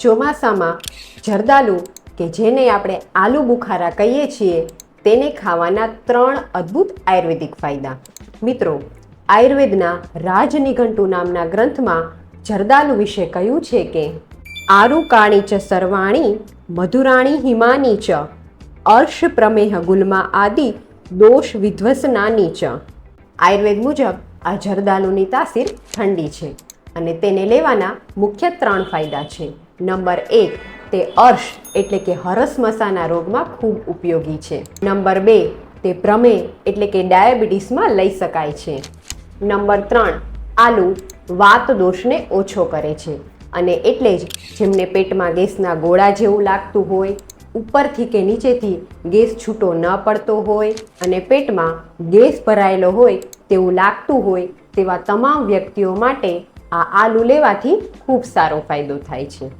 ચોમાસામાં જરદાલુ, કે જેને આપણે આલુ બુખારા કહીએ છીએ, તેને ખાવાના ત્રણ અદ્ભુત આયુર્વેદિક ફાયદા. મિત્રો, આયુર્વેદના રાજનિઘંટુ નામના ગ્રંથમાં જરદાલુ વિશે કહ્યું છે કે આરુકાણી ચ સર્વાણી, મધુરાણી હિમાની ચ, અર્ષ પ્રમેહ ગુલમા આદિ, દોષ વિધ્વસનાની ચ. આયુર્વેદ મુજબ, આ જરદાલુની તાસીર ઠંડી છે અને તેને લેવાના મુખ્ય ત્રણ ફાયદા છે. નંબર એક, તે અર્શ એટલે કે હરસ મસાના રોગમાં ખૂબ ઉપયોગી છે. નંબર બે, તે પ્રમેહ એટલે કે ડાયાબિટીસમાં લઈ શકાય છે. નંબર ત્રણ, આલુ વાત દોષને ઓછો કરે છે અને એટલે જ જેમને પેટમાં ગેસના ગોળા જેવું લાગતું હોય, ઉપરથી કે નીચેથી ગેસ છૂટો ન પડતો હોય અને પેટમાં ગેસ ભરાયેલો હોય તેવું લાગતું હોય તેવા તમામ વ્યક્તિઓ માટે આ આલુ લેવાથી ખૂબ સારો ફાયદો થાય છે.